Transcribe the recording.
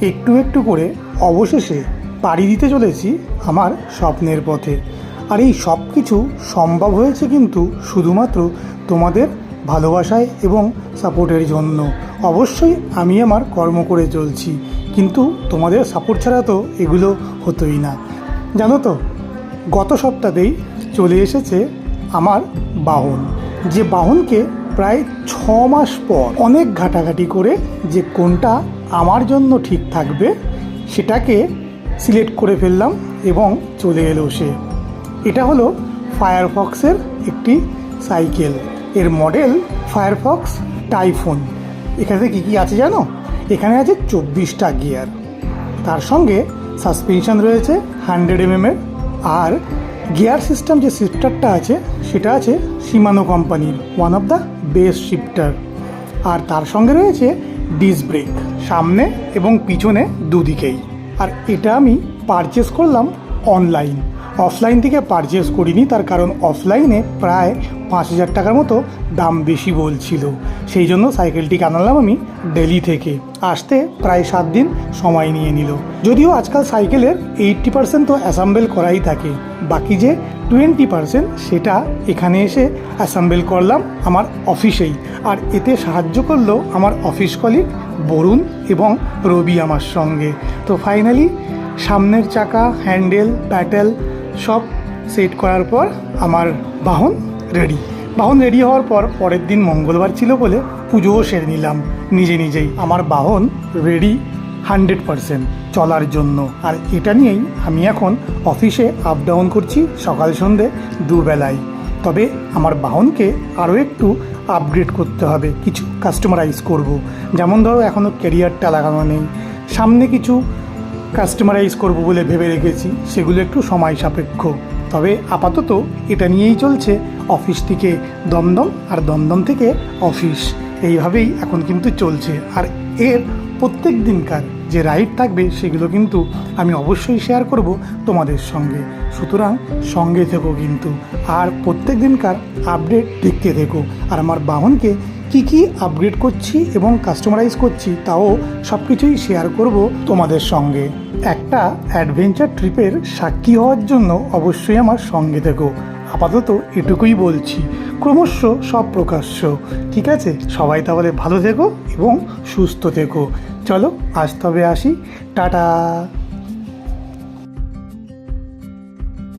একটু একটু করে অবশেষে পাড়ি দিতে চলেছি আমার স্বপ্নের পথে। আর এই সব কিছু সম্ভব হয়েছে কিন্তু শুধুমাত্র তোমাদের ভালোবাসায় এবং সাপোর্টের জন্য। অবশ্যই আমি আমার কর্ম করে চলছি, কিন্তু তোমাদের সাপোর্ট ছাড়া তো এগুলো হতোই না। জানো তো, গত সপ্তাহতেই চলে এসেছে আমার বাহন, যে বাহনকে প্রায় ছ মাস পর অনেক ঘাটাঘাটি করে যে কোনটা আমার জন্য ঠিক থাকবে, সেটাকে সিলেক্ট করে ফেললাম এবং চলে এলো সে। এটা হলো ফায়ারফক্সের একটি সাইকেল। এর মডেল ফায়ারফক্স টাইফোন। এখানে কী কী আছে জানো? এখানে আছে চব্বিশটা গিয়ার। তার সঙ্গে সাসপেনশন রয়েছে হান্ড্রেড এমএমের আর গিয়ার সিস্টেম যে শিফটারটা আছে, সেটা আছে সীমানো কোম্পানির one of the best shifter আর তার সঙ্গে রয়েছে ডিস ব্রেক সামনে এবং পিছনে দুদিকেই। আর এটা আমি পারচেস করলাম অনলাইন অফলাইন থেকে পারচেস করিনি, তার কারণ অফলাইনে প্রায় পাঁচ হাজার টাকার মতো দাম বেশি বলছিল। সেই জন্য সাইকেলটিকে আনালাম আমি দিল্লি থেকে। আসতে প্রায় সাত দিন সময় নিয়ে নিল। যদিও আজকাল সাইকেলের এইট্টি পার্সেন্ট তো অ্যাসাম্বল করাই থাকে। বাকি যে টোয়েন্টি পার্সেন্ট সেটা এখানে এসে অ্যাসাম্বল করলাম আমার অফিসেই আর এতে সাহায্য করল আমার অফিস কলিগ বরুণ এবং রবি আমার সঙ্গে। তো ফাইনালি সামনের চাকা হ্যান্ডেল প্যাটেল সব সেট করার পর আমার বাহন রেডি বাহন রেডি হওয়ার পর পরের দিন মঙ্গলবার ছিল বলে পুজোও সেরে নিলাম নিজে নিজেই। আমার বাহন রেডি হান্ড্রেড পারসেন্ট চলার জন্য। আর এটা নিয়েই আমি এখন অফিসে আপ ডাউন করছি সকাল সন্ধে দুবেলায়। তবে আমার বাহনকে আরও একটু আপগ্রেড করতে হবে, কিছু কাস্টমারাইজ করব। যেমন ধরো এখনও ক্যারিয়ারটা লাগানো নেই। সামনে কিছু কাস্টমারাইজ করব বলে ভেবে রেখেছি, সেগুলো একটু সময় সাপেক্ষ। তবে আপাতত এটা নিয়েই চলছে অফিস থেকে দমদম আর দমদম থেকে অফিস এইভাবেই এখন কিন্তু চলছে। আর এর প্রত্যেক দিনকার যে রাইড থাকবে সেগুলো কিন্তু আমি অবশ্যই শেয়ার করব তোমাদের সঙ্গে। সুতরাং সঙ্গে থেকো কিন্তু, আর প্রত্যেক দিনকার আপডেট দেখতে থেকো। আর আমার বাহনকে কি কি আপগ্রেড করছি এবং কাস্টমারাইজ করছি তাও সব কিছুই শেয়ার করব তোমাদের সঙ্গে। একটা অ্যাডভেঞ্চার ট্রিপের সাক্ষী হওয়ার জন্য অবশ্যই আমার সঙ্গে থেকো। আপাতত এটুকুই বলছি, ক্রমশ সব প্রকাশ্য। ঠিক আছে? সবাই তাহলে ভালো থেকো এবং সুস্থ থেকো। চলো আজ তবে আসি। টাটা।